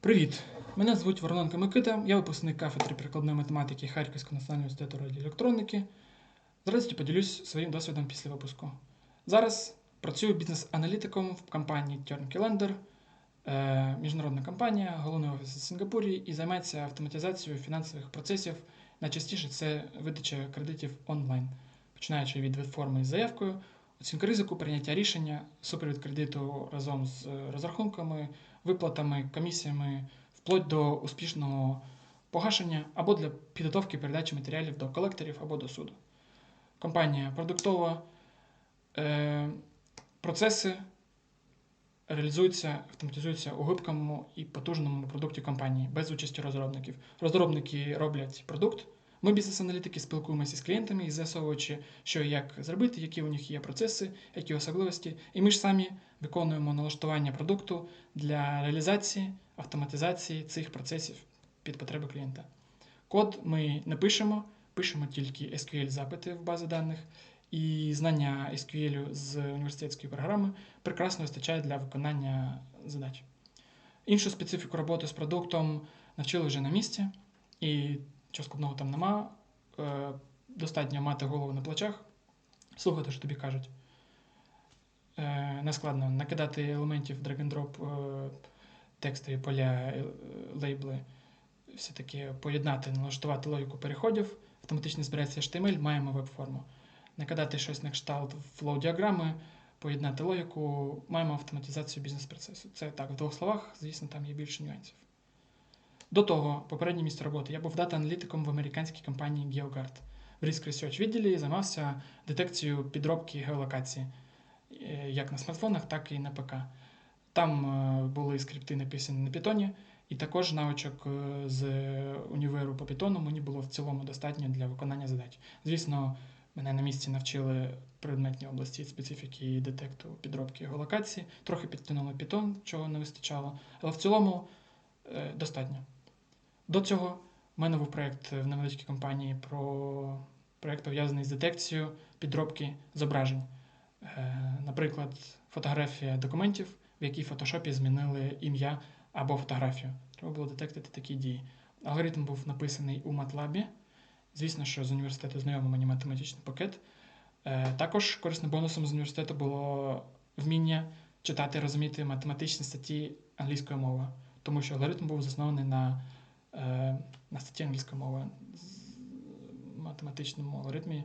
Привіт! Мене звуть Вороненко Микита, я випускник кафедри прикладної математики Харківського національного університету радіоелектроніки. З радістю поділюсь своїм досвідом після випуску. Зараз працюю бізнес-аналітиком в компанії Turn Calendar, е, міжнародна компанія, головний офіс у Сингапурі і займається автоматизацією фінансових процесів. Найчастіше це видача кредитів онлайн, починаючи від форми з заявкою, оцінка ризику, прийняття рішення, супровід кредиту разом з е, розрахунками, виплатами, комісіями, вплоть до успішного погашення або для підготовки передачі матеріалів до колекторів або до суду. Компанія продуктова, е, процеси реалізуються, автоматизуються у гибкому і потужному продукті компанії без участі розробників. Розробники роблять продукт. Ми, бізнес-аналітики, спілкуємося з клієнтами і з'ясовуючи, що і як зробити, які у них є процеси, які особливості. І ми ж самі виконуємо налаштування продукту для реалізації, автоматизації цих процесів під потреби клієнта. Код ми не пишемо, пишемо тільки SQL-запити в бази даних, і знання SQL з університетської програми прекрасно вистачає для виконання задач. Іншу специфіку роботи з продуктом навчили вже на місці, і чого складного там нема. Е, Достатньо мати голову на плечах, слухати, що тобі кажуть. Е, Нескладно накидати елементів drag-and-drop, е, текстові поля, лейбли, все таки поєднати, налаштувати логіку переходів, автоматично збирається HTML, маємо веб-форму. Накидати щось на кшталт флоу-діаграми, поєднати логіку, маємо автоматизацію бізнес-процесу. Це так, в двох словах, звісно, там є більше нюансів. До того, попереднє місце роботи, я був дата-аналітиком в американській компанії GeoGuard. В Risk Research відділі займався детекцією підробки геолокації, е, як на смартфонах, так і на ПК. Там е, були скрипти написані на Python, і також навичок е, з універу по Python мені було в цілому достатньо для виконання задач. Звісно, мене на місці навчили предметні області специфіки детекту підробки геолокації, трохи підтягнули Python, чого не вистачало, але в цілому достатньо. До цього в мене був проєкт в невеличкій компанії про проєкт пов'язаний з детекцією підробки зображень. Е, Наприклад, фотографія документів, в якій в фотошопі змінили ім'я або фотографію. Треба було детектити такі дії. Алгоритм був написаний у MATLAB. Звісно, що з університету знайомий мені математичний пакет. Е, Також корисним бонусом з університету було вміння читати і розуміти математичні статті англійською мовою, тому що алгоритм був заснований на, е, на статті англійської мови, з математичному алгоритмі,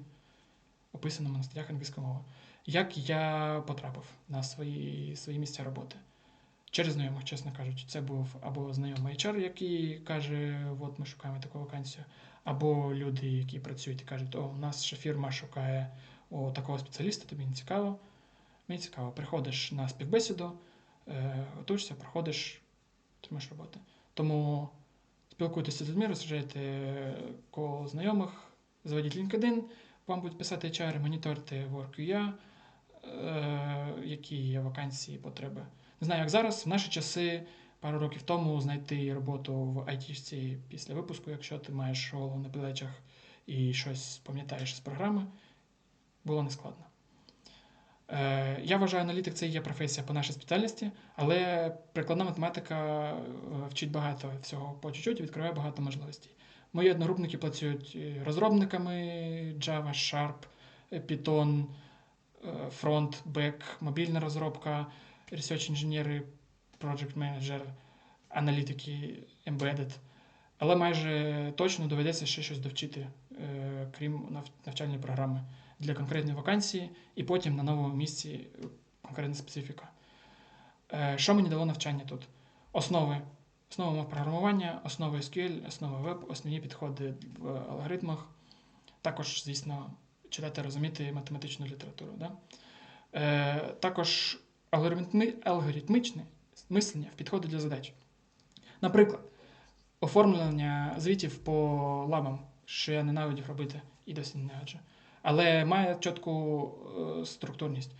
описаному на статтях англійської мови. Як я потрапив на свої, свої місця роботи? Через знайомих, чесно кажучи, це був або знайомий HR, який каже, от ми шукаємо таку вакансію, або люди, які працюють і кажуть, о, у нас ще фірма шукає о, такого спеціаліста, тобі не цікаво. Мені цікаво, приходиш на співбесіду, е, готуєшся, проходиш, отримаєш роботи. Тому спілкуйтеся з людьми, розширяйте коло знайомих, заведіть LinkedIn, вам будуть писати HR, моніторте WorkUA, е, які є вакансії, потреби. Не знаю, як зараз, в наші часи, пару років тому, знайти роботу в айтішці після випуску, якщо ти маєш голову на плечах і щось пам'ятаєш з програми, було нескладно. Е, Я вважаю, аналітик це є професія по нашій спеціальності, але прикладна математика е, вчить багато всього по чуть-чуть і відкриває багато можливостей. Мої одногрупники працюють е, розробниками Java, Sharp, Python, Front, Back, мобільна розробка, research інженери, project manager, аналітики, embedded. Але майже точно доведеться ще щось довчити, крім навчальної програми для конкретної вакансії, і потім на новому місці е, конкретна специфіка. Е, Що мені дало навчання тут? Основи. Основи мов програмування, основи SQL, основи веб, основні підходи в алгоритмах. Також, звісно, читати, розуміти математичну літературу. Да? Е, також алгоритми, алгоритмичне мислення в підходи для задач. Наприклад, оформлення звітів по лабам, що я ненавидів робити і досі не ненавиджу. Але має чітку е, структурність.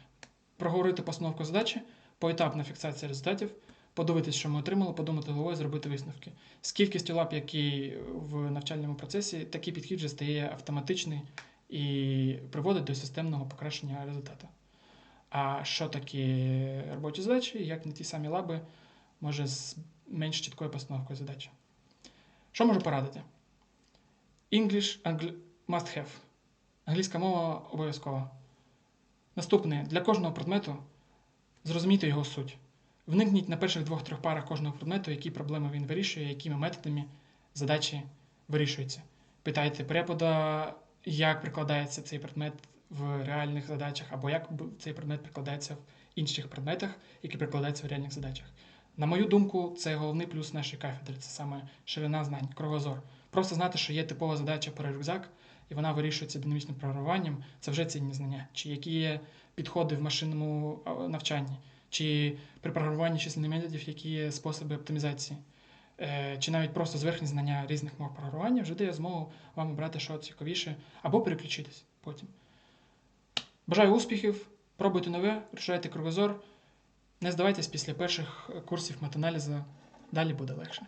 Проговорити постановку задачі, поетапна фіксація результатів, подивитись, що ми отримали, подумати головою, зробити висновки. З кількістю лап, які в навчальному процесі, такий підхід вже стає автоматичний і приводить до системного покращення результату. А що таке робочі задачі, як не ті самі лаби, може з- менш чіткою постановкою задачі. Що можу порадити? English must have. Англійська мова обов'язкова. Наступне для кожного предмету зрозумійте його суть. Вникніть на перших двох-трьох парах кожного предмету, які проблеми він вирішує, якими методами задачі вирішуються. Питайте препода, як прикладається цей предмет в реальних задачах, або як цей предмет прикладається в інших предметах, які прикладаються в реальних задачах. На мою думку, це головний плюс нашої кафедри. Це саме ширина знань, кругозор. Просто знати, що є типова задача про рюкзак, і вона вирішується динамічним програмуванням, це вже цінні знання. Чи які є підходи в машинному навчанні, чи при програмуванні численних методів, які є способи оптимізації, Е, чи навіть просто зверхні знання різних мов програмування вже дає змогу вам обрати що цікавіше, або переключитись потім. Бажаю успіхів, пробуйте нове, розширяйте кругозор. Не здавайтесь після перших курсів метаналізу, далі буде легше.